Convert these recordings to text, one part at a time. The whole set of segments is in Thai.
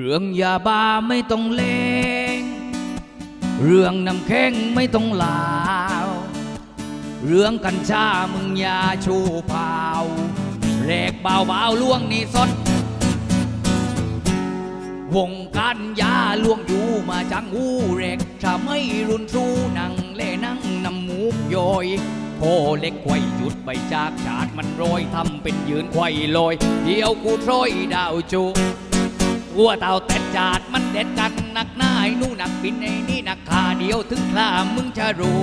เรื่องยาบ้าไม่ต้องเลง เรื่องน้ำแข็งไม่ต้องลาว เรื่องกัญชามึงยาชูเผาแรกเบาเบาล่วงนี่สดวงการยาล่วงอยู่มาจังหูเร็กถ้าไม่รุนสู้นั่งเล่นั่งนำมูกย่อยโคเล็กไขว้หยุดไปจากจาดมันโรยทำเป็นยืนไขว้ลอย เดี๋ยวกูโทรยดาวจู วัวเต่าแต่จาดมันเด็ดกันหนักหน้าไอ้นู่นนักบินไอ้นี่หนักขาเดียวถึงคลามึงจะรู้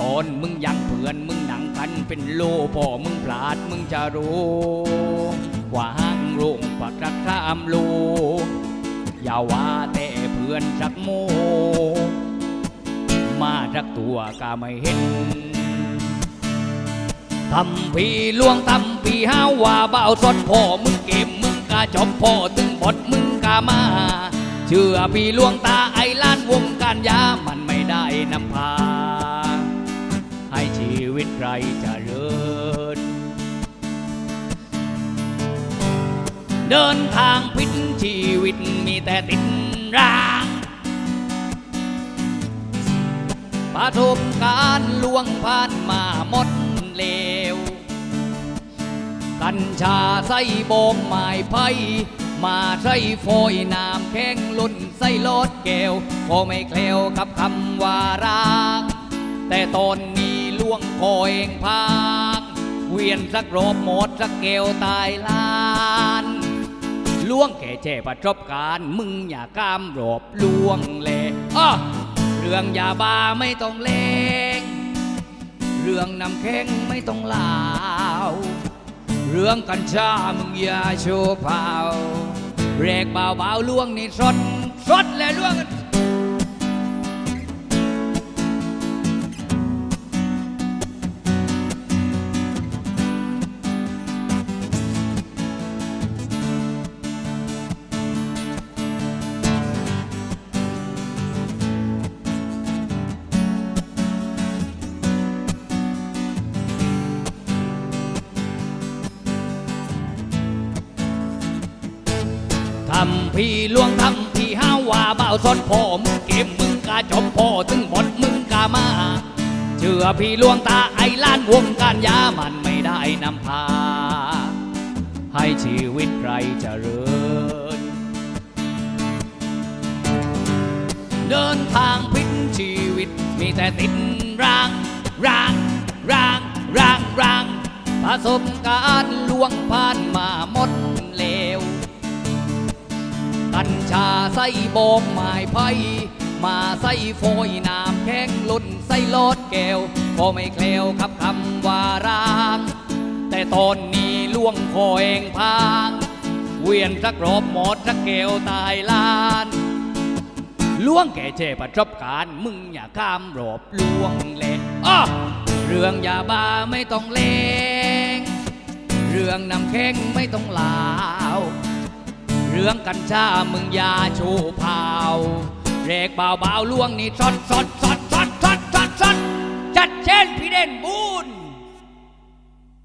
ตอนมึงยังเพื่อนมึงหนังกันเป็นโลพ่อมึงพลาดมึงจะรู้ว่าห้างโรงปักรักครามโลอย่าว่าแต่เพื่อนสักโม มารักตัวก็ไม่เห็นทำพี่ลวงทำพี่ห้าว่าเบาสดพ่อมึงเก็บ จบพ่อถึงบทมึงกามา เชื่อพี่ลวงตาไอ้ล้านวงการยามันไม่ได้นำพา ให้ชีวิตใครจะเริญเดินทางพิษชีวิตมีแต่ติดร่างประสบการล่วงผ่านมาหมดเล กัญชาใส่โบงไม้ไผ่มาใส่โฟยน้ำแข็งลุ่นใส่ลอดแก้วก็ไม่แคล้วกับคำว่ารักแต่ตอนนี้ล่วงคอเองพางเวียนสักรอบหมดสักแก้วตายลานล่วงแก่แช่ประสบการมึงอย่ากล้ามรบล่วงเลยอ้อเรื่องยาบ้าไม่ต้องเลงเรื่องน้ำแข็งไม่ต้องลาว เรื่องกัญชามึงอย่าโชว์เผาแรกเบาๆล่วงนี่สดสดและล่วง ทำพี่ลวงทำพี่ห้าว่าเบาสดพ่อมึงเก็บมึงกาจบพ่อถึงหมดมึงกามาเชื่อพี่ลวงตาไอ้ล้านวงการยามันไม่ได้นำพา ให้ชีวิตใครเจริญ เดินทางพิษชีวิตมีแต่ติดร่างร่างร่างร่างร่างประสบการณ์ล่วงผ่านมาหมด กัญชาใส่โบกไม้ไผ่มาใส่โฟยน้ำแข็งลุ่นใส่ลดแก้วก็ไม่แคล้วครับคำว่าร้าง แต่ตอนนี้ล่วงคอเองพาง เวียนสักรอบหมดสักแก้วตายลานล่วงแก่เจประสบการมึงอย่าข้ามรอบล่วงเลยอ้อเรื่องยาบ้าไม่ต้องเลง เรื่องน้ำแข็งไม่ต้องลาว เรื่องกัญชามึงยาชูเผาเรกเบาเบาล่วงนี่สดสดสดสดสดสดซดจัดเช่นพี่เด่นบูน